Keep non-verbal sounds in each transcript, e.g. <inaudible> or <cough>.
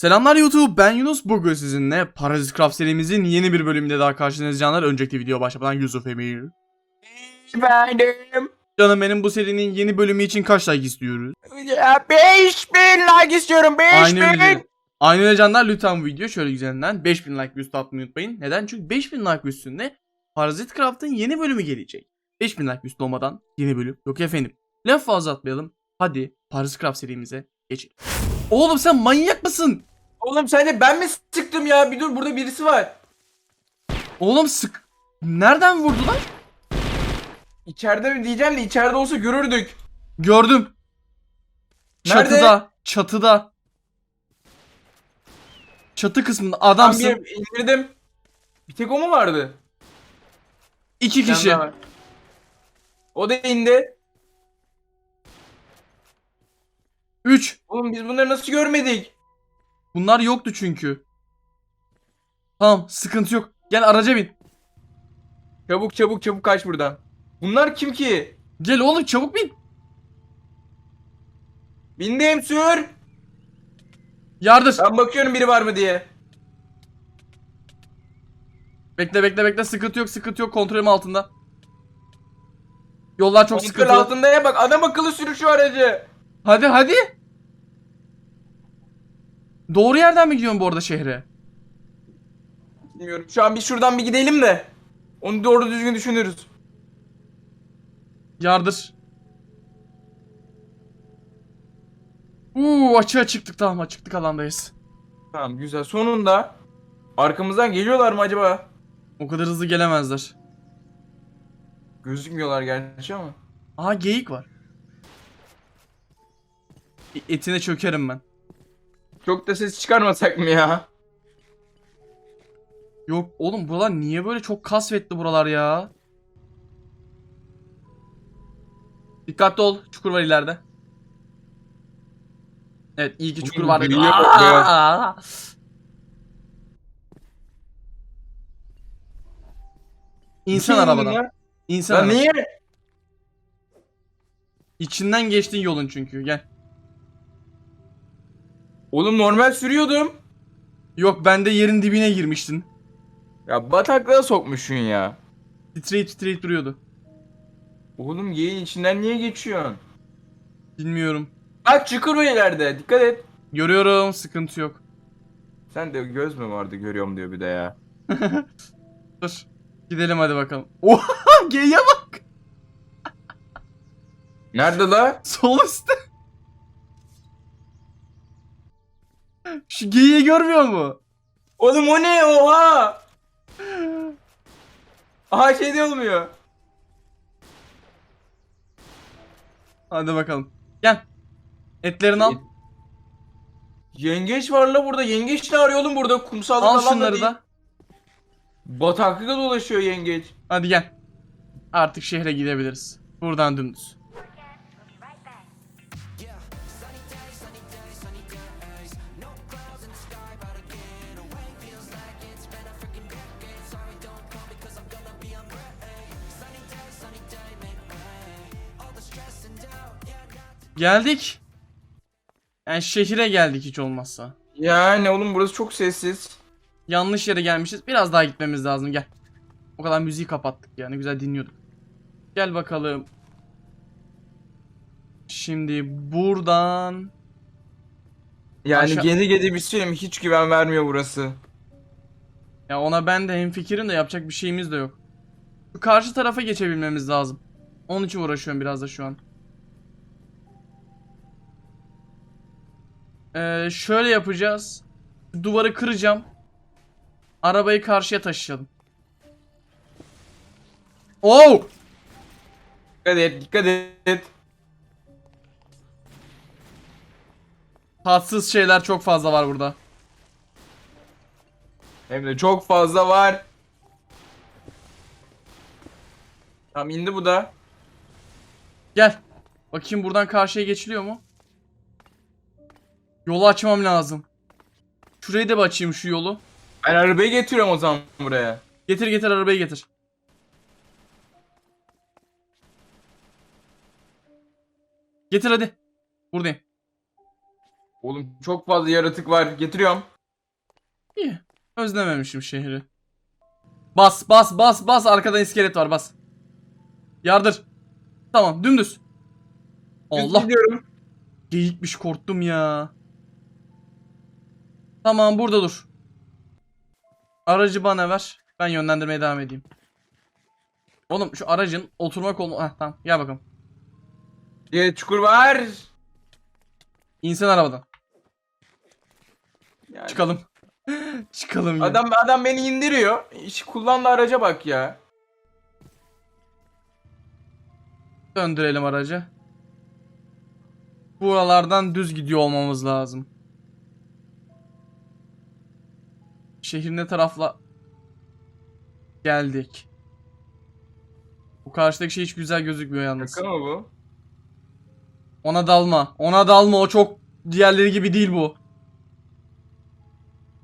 Selamlar YouTube ben Yunus bugün sizinle Parazit Craft serimizin yeni bir bölümünde daha karşınızdayız canlar. Önceki video başlamadan Yusuf Emir. Benim. Canım benim bu serinin yeni bölümü için kaç like istiyoruz? Ya 5000 like istiyorum 5000. Aynı öyle. Canlar lütfen bu video şöyle güzelinden 5000 like üstü atmayı unutmayın. Neden? Çünkü 5000 like üstünde Parazit Craft'ın yeni bölümü gelecek. 5000 like üstü olmadan yeni bölüm yok efendim. Laf fazla atmayalım. Hadi Parazit Craft serimize geçelim. Oğlum sen manyak mısın? Oğlum sence ben mi sıktım ya? Bir dur burada birisi var. Oğlum sık... Nereden vurdular? İçeride mi diyeceğim de içeride olsa görürdük. Gördüm. Nerede? Çatıda. Çatıda. Çatı kısmında Tam adamsın. bir indirdim. Bir tek o mu vardı? İki Bir tane kişi. daha var. O da indi. Üç. Oğlum biz bunları nasıl görmedik? Bunlar yoktu çünkü. Tamam sıkıntı yok. Gel araca bin. Çabuk çabuk çabuk kaç buradan. Bunlar kim ki? Gel oğlum çabuk bin. Bindim sür. Yardır. Ben bakıyorum biri var mı diye. Bekle bekle bekle sıkıntı yok sıkıntı yok kontrolüm altında. Yollar çok Kontrol sıkıntılı. altında ya bak adam akıllı sür şu aracı. Hadi hadi. Doğru yerden mi gidiyorsun bu arada şehre? Bilmiyorum şu an bir şuradan bir gidelim de. Onu doğru düzgün düşünürüz. Yardır. Uuu açığa çıktık tamam açıklık alandayız. Tamam güzel sonunda. Arkamızdan geliyorlar mı acaba? O kadar hızlı gelemezler. Gözükmüyorlar gerçi ama. Aha geyik var. E- Etine çökerim ben. Çok da ses çıkarmasak mı ya? Yok oğlum buralar niye böyle çok kasvetli buralar ya? Dikkatli ol. Çukur var ileride. Evet iyi ki çukur var. İnsan Kim arabadan. bunlar? İnsan Lan araba. niye? İçinden geçtin yolun çünkü gel. Oğlum normal sürüyordum. Yok ben de yerin dibine girmiştin. Ya bataklığa sokmuşsun ya. Titreyip titreyip duruyordu. Oğlum yeğin içinden niye geçiyorsun? Bilmiyorum. Bak çukur var ileride dikkat et. Görüyorum sıkıntı yok. Sen de göz mü vardı görüyorum diyor bir de ya. <laughs> Dur. Gidelim hadi bakalım. Oha geyiğe bak. Nerede la? Sol üstte. Şu geyiği görmüyor mu? Oğlum o ne oha? Aha şey de olmuyor. Hadi bakalım. Gel. Etlerini al. Yengeç var la burada. Yengeç ne arıyor oğlum burada? Kumsalda Al falan şunları değil. da. Bataklıkta dolaşıyor yengeç. Hadi gel. Artık şehre gidebiliriz. Buradan dümdüz. Geldik. Yani şehire geldik hiç olmazsa. Yani oğlum burası çok sessiz. Yanlış yere gelmişiz. Biraz daha gitmemiz lazım gel. O kadar müziği kapattık ya. Ne güzel dinliyorduk. Gel bakalım. Şimdi buradan Yani Aşağı- gezi gezi bir şey mi? Hiç güven vermiyor burası. ya ona ben de hemfikirim de yapacak bir şeyimiz de yok. Şu karşı tarafa geçebilmemiz lazım. Onun için uğraşıyorum biraz da şu an. Ee, şöyle yapacağız. Duvarı kıracağım. Arabayı karşıya taşıyalım. Oh! Dikkat et, dikkat et. Tatsız şeyler çok fazla var burada. Hem de çok fazla var. Tamam indi bu da. Gel. Bakayım buradan karşıya geçiliyor mu? Yolu açmam lazım. Şurayı da bir açayım şu yolu. Ben arabayı getiriyorum o zaman buraya. Getir getir arabayı getir. Getir hadi. Buradayım. Oğlum çok fazla yaratık var. Getiriyorum. İyi. Özlememişim şehri. Bas bas bas bas arkadan iskelet var bas. Yardır. Tamam dümdüz. Allah Gidiyorum. geyikmiş korktum ya. Tamam burada dur. Aracı bana ver. Ben yönlendirmeye devam edeyim. Oğlum şu aracın oturma kolu... Heh tamam gel bakalım. Bir çukur var. İnsan arabadan. Yani Çıkalım. <laughs> Çıkalım ya. Adam adam beni indiriyor. İş kullandığı araca bak ya. Döndürelim aracı. Buralardan düz gidiyor olmamız lazım. Şehir ne tarafla geldik. Bu karşıdaki şey hiç güzel gözükmüyor yalnız. Şaka mı bu? Ona dalma. Ona dalma. O çok diğerleri gibi değil bu.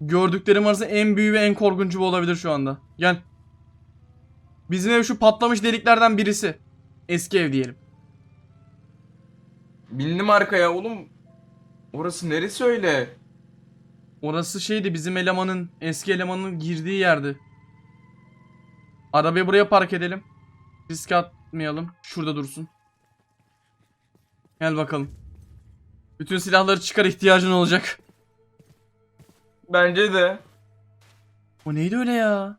Gördüklerim arasında en büyüğü ve en korkuncu bu olabilir şu anda. Gel. Bizim ev şu patlamış deliklerden birisi. Eski ev diyelim. Bindim arkaya oğlum. Orası neresi öyle? Orası şeydi bizim elemanın eski elemanın girdiği yerdi. Arabayı buraya park edelim. Riske atmayalım. Şurada dursun. Gel bakalım. Bütün silahları çıkar ihtiyacın olacak. Bence de. O neydi öyle ya?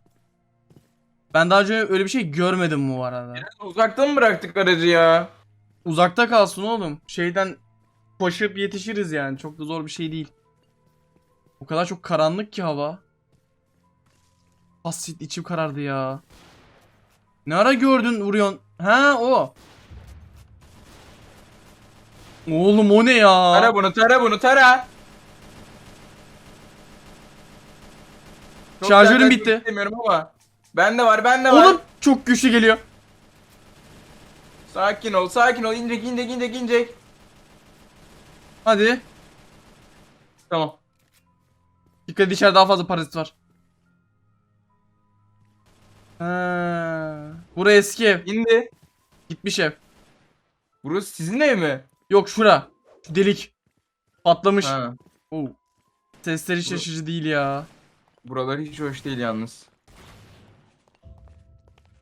Ben daha önce öyle bir şey görmedim bu arada. Uzakta mı bıraktık aracı ya? Uzakta kalsın oğlum. Şeyden koşup yetişiriz yani. Çok da zor bir şey değil. O kadar çok karanlık ki hava. Basit içim karardı ya. Ne ara gördün vuruyorsun? Ha o. Oğlum o ne ya? Tara bunu tara bunu tara. Çok Şarjörüm bitti. istemiyorum ama. Bende var bende var. Oğlum çok güçlü geliyor. Sakin ol sakin ol. İnecek inecek inecek inecek. Hadi. Tamam. Dikkat et içeride daha fazla parazit var. Ha. Burası eski ev. İndi. Gitmiş ev. Burası sizin ev mi? Yok şura. Şu delik. Patlamış. Ha. Oo. Sesleri şaşırıcı değil ya. Buralar hiç hoş değil yalnız.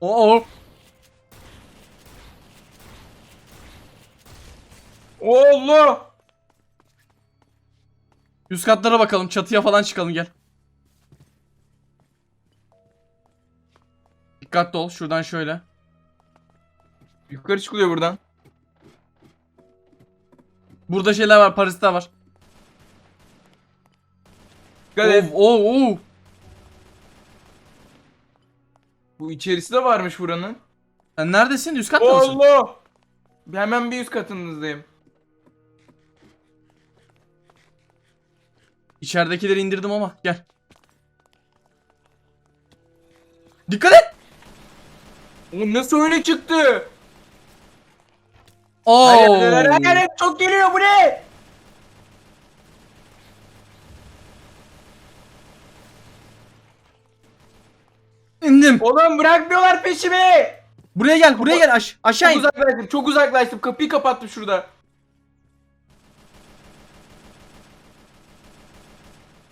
Oo. Allah! Üst katlara bakalım. Çatıya falan çıkalım gel. Dikkatli ol. Şuradan şöyle. Yukarı çıkılıyor buradan. Burada şeyler var. Parazitler var. Dikkat Oo, et. oo, oo. Bu içerisi de varmış buranın. Sen neredesin? Üst katta mısın? Allah! Hemen bir üst katınızdayım. İçeridekileri indirdim ama gel. Dikkat et. O nasıl öyle çıktı? Oo. Hayır, hayır, hayır, hayır, çok geliyor bu ne? İndim. Oğlum bırakmıyorlar peşimi. Buraya gel. Buraya gel. Aş aşağı Çok in. uzaklaştım, çok uzaklaştım. Kapıyı kapattım şurada.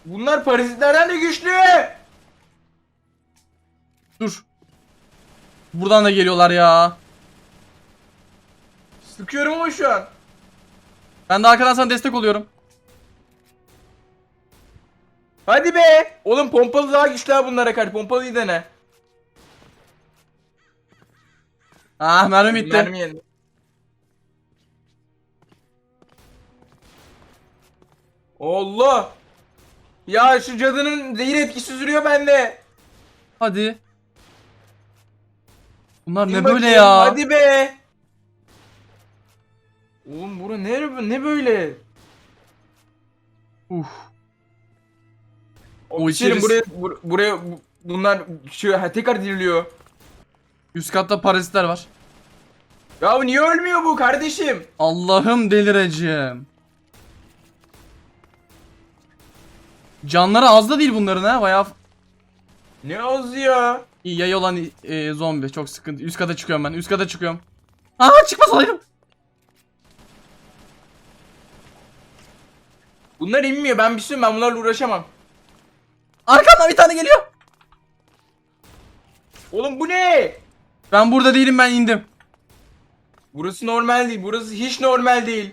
Bunlar parazitlerden de güçlü. Dur. Buradan da geliyorlar ya. Sıkıyorum ama şu an. Ben de arkadan sana destek oluyorum. Hadi be. Oğlum pompalı daha güçlü ha bunlara karşı. Pompalıyı dene. Ah mermi bitti. Mermi yedi. Allah. Ya şu cadının zehir etkisi sürüyor bende. Hadi. Bunlar ne böyle bakayım, ya? Hadi be. Oğlum bura ne, ne böyle? Uf. O içerisi- buraya, bur- buraya bu- bunlar şu ha, tekrar diriliyor. Üst katta parazitler var. Ya niye ölmüyor bu kardeşim? Allah'ım delireceğim. Canları az da değil bunların ha bayağı Ne az ya? iyi yay olan e, zombi çok sıkıntı. Üst kata çıkıyorum ben. Üst kata çıkıyorum. Aa çıkmasalaydım. Bunlar inmiyor. Ben bir sürü ben bunlarla uğraşamam. Arkamdan bir tane geliyor. Oğlum bu ne? Ben burada değilim ben indim. Burası normal değil. Burası hiç normal değil.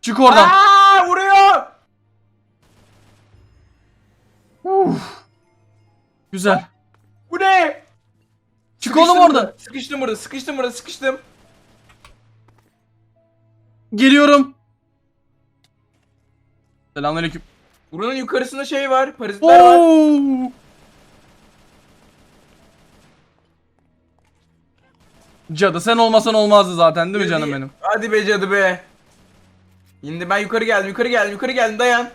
Çık oradan. Aa, vuruyor. Uf. Güzel. Bu ne? Çık Sıkıştım oğlum burada, oradan. Sıkıştım burada. Sıkıştım burada. Sıkıştım. Geliyorum. Selamünaleyküm. Buranın yukarısında şey var. Parazitler var. Oo. Cadı sen olmasan olmazdı zaten değil mi canım benim? Hadi be cadı be. Şimdi ben yukarı geldim. Yukarı geldim. Yukarı geldim. Dayan.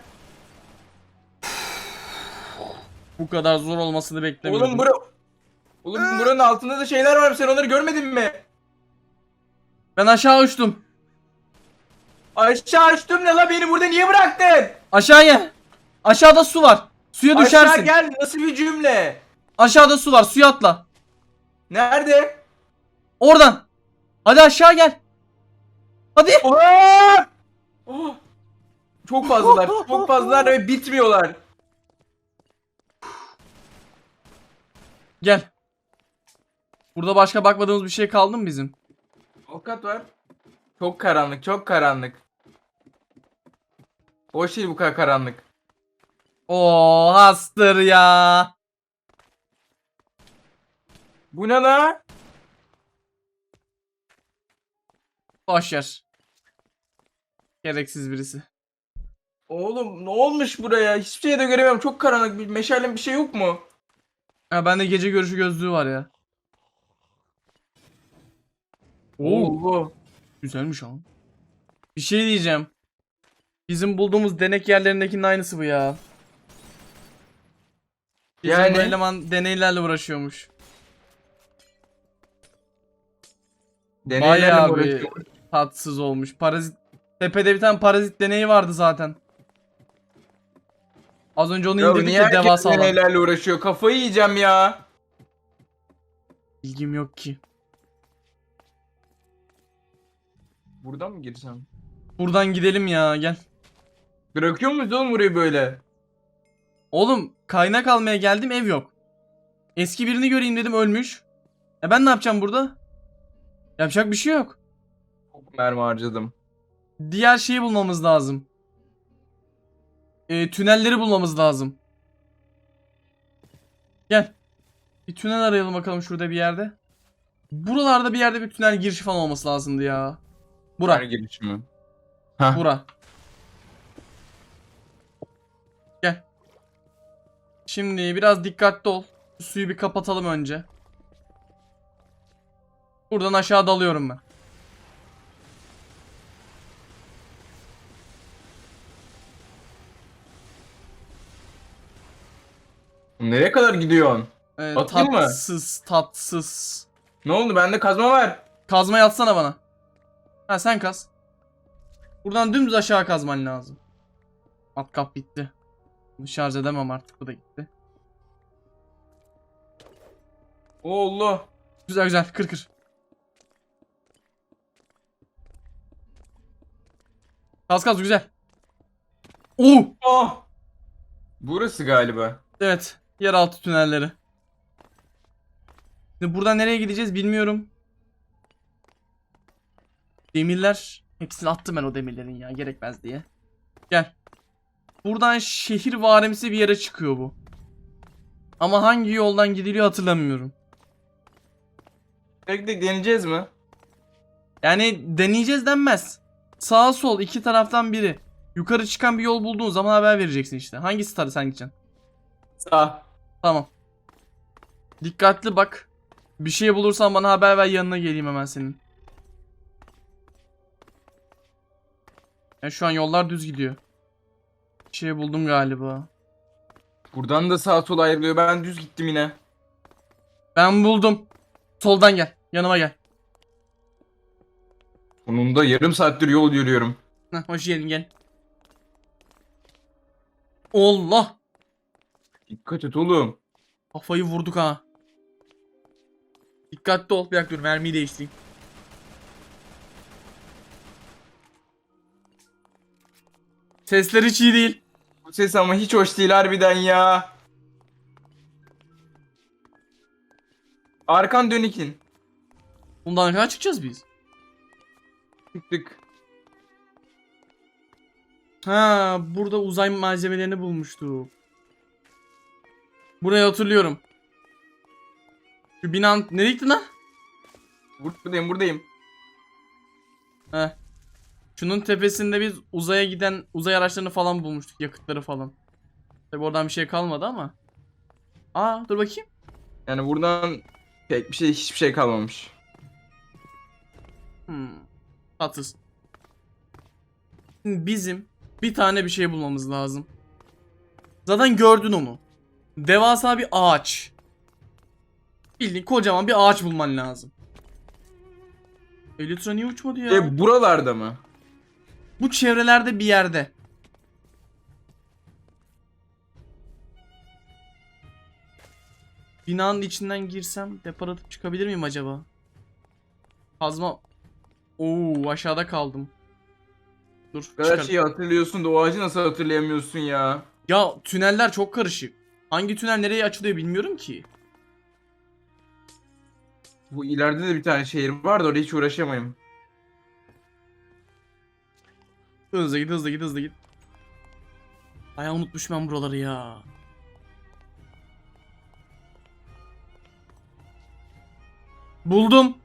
Bu kadar zor olmasını beklemiyordum. Oğlum bura... Oğlum buranın altında da şeyler var. Sen onları görmedin mi? Ben aşağı uçtum. Aşağı açtım ne la beni burada niye bıraktın? Aşağıya. Aşağıda su var. Suya düşersin. Aşağı gel nasıl bir cümle? Aşağıda su var. Suya atla. Nerede? Oradan. Hadi aşağı gel. Hadi. Oha! Oh! Çok fazlalar. Çok fazlalar ve bitmiyorlar. Gel. Burada başka bakmadığımız bir şey kaldı mı bizim? Avukat var. Çok karanlık, çok karanlık. Boş değil bu kadar karanlık. Oo hastır ya. Bu ne la? Boş yer. Gereksiz birisi. Oğlum ne olmuş buraya? Hiçbir şey de göremiyorum. Çok karanlık. Bir meşalem bir şey yok mu? Ha bende gece görüşü gözlüğü var ya. Oo, Oo. güzelmiş ha. Bir şey diyeceğim. Bizim bulduğumuz denek yerlerindekinin aynısı bu ya. Bizim Yani? bu eleman deneylerle uğraşıyormuş. Deneylerle Bayağı bir tatsız olmuş. Parazit tepede bir tane parazit deneyi vardı zaten. Az önce onu Ya indirdik herkes devasa alan. deneylerle uğraşıyor? Kafayı yiyeceğim ya. Bilgim yok ki. Buradan mı girsem? Buradan gidelim ya gel. Bırakıyor muyuz oğlum burayı böyle? Oğlum kaynak almaya geldim ev yok. Eski birini göreyim dedim ölmüş. E ben ne yapacağım burada? Yapacak bir şey yok. Çok mermi harcadım. Diğer şeyi bulmamız lazım. E, tünelleri bulmamız lazım. Gel. Bir tünel arayalım bakalım şurada bir yerde. Buralarda bir yerde bir tünel girişi falan olması lazımdı ya. Bura. Her giriş mi? Hah. Bura. Gel. Şimdi biraz dikkatli ol. Şu suyu bir kapatalım önce. Buradan aşağı dalıyorum ben. Nereye kadar gidiyorsun? Ee, Atayım mı? tatsız, tatsız. Ne oldu? Bende kazma var. Kazmayı atsana bana. Ha sen kaz. Buradan dümdüz aşağı kazman lazım. At kap bitti. Bunu şarj edemem artık bu da gitti. Allah. Güzel güzel kır kır. Kaz kaz güzel. Oo! Ah. Burası galiba. Evet. Yeraltı tünelleri. Şimdi buradan nereye gideceğiz bilmiyorum. Demirler. Hepsini attım ben o demirlerin ya. Gerekmez diye. Gel. Buradan şehir varimsi bir yere çıkıyor bu. Ama hangi yoldan gidiliyor hatırlamıyorum. Tek deneyeceğiz mi? Yani deneyeceğiz denmez. Sağ sol iki taraftan biri. Yukarı çıkan bir yol bulduğun zaman haber vereceksin işte. Hangisi tarı sen gideceksin? Sağ. Tamam. Dikkatli bak. Bir şey bulursan bana haber ver yanına geleyim hemen senin. Ya şu an yollar düz gidiyor. Bir şey buldum galiba. Buradan da sağ sol ayrılıyor. Ben düz gittim yine. Ben buldum. Soldan gel. Yanıma gel. Sonunda yarım saattir yol yürüyorum. Heh, hoş geldin gel. Allah. Dikkat et oğlum. Kafayı vurduk ha. Dikkatli ol. Bir dakika dur mermiyi değiştireyim. Sesler hiç iyi değil. Bu ses ama hiç hoş değil harbiden ya. Arkan dönekin. Bundan kadar çıkacağız biz? Çıktık. Ha, burada uzay malzemelerini bulmuştuk. Burayı hatırlıyorum. Şu binanın... Nereye gittin lan? Buradayım buradayım. Heh. Şunun tepesinde biz uzaya giden uzay araçlarını falan bulmuştuk. Yakıtları falan. Tabi oradan bir şey kalmadı ama. Aa dur bakayım. Yani buradan pek bir şey hiçbir şey kalmamış. Hmm. Tatsız. Bizim bir tane bir şey bulmamız lazım. Zaten gördün onu. Devasa bir ağaç. Bildiğin kocaman bir ağaç bulman lazım. Elytra niye uçmadı ya? E buralarda mı? Bu çevrelerde bir yerde. Binanın içinden girsem depar atıp çıkabilir miyim acaba? Kazma... Oo aşağıda kaldım. Dur çıkar. şeyi hatırlıyorsun da o ağacı nasıl hatırlayamıyorsun ya? Ya tüneller çok karışık. Hangi tünel nereye açılıyor bilmiyorum ki. Bu ileride de bir tane şehir var da oraya hiç uğraşamayım. Hızlı git hızlı git hızlı git. Ay unutmuşum ben buraları ya. Buldum.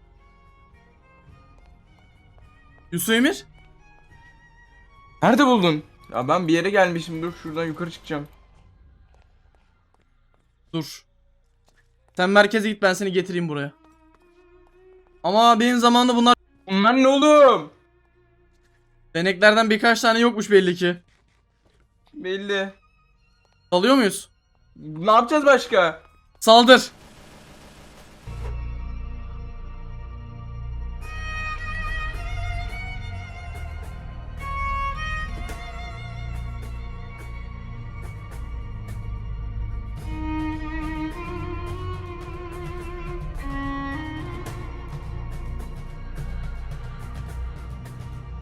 Yusuf Emir. Nerede buldun? Ya ben bir yere gelmişim dur şuradan yukarı çıkacağım. Dur. Sen merkeze git ben seni getireyim buraya. Ama benim zamanımda bunlar Bunlar ne oğlum? deneklerden birkaç tane yokmuş belli ki. Belli. Dalıyor muyuz? Ne yapacağız başka? Saldır.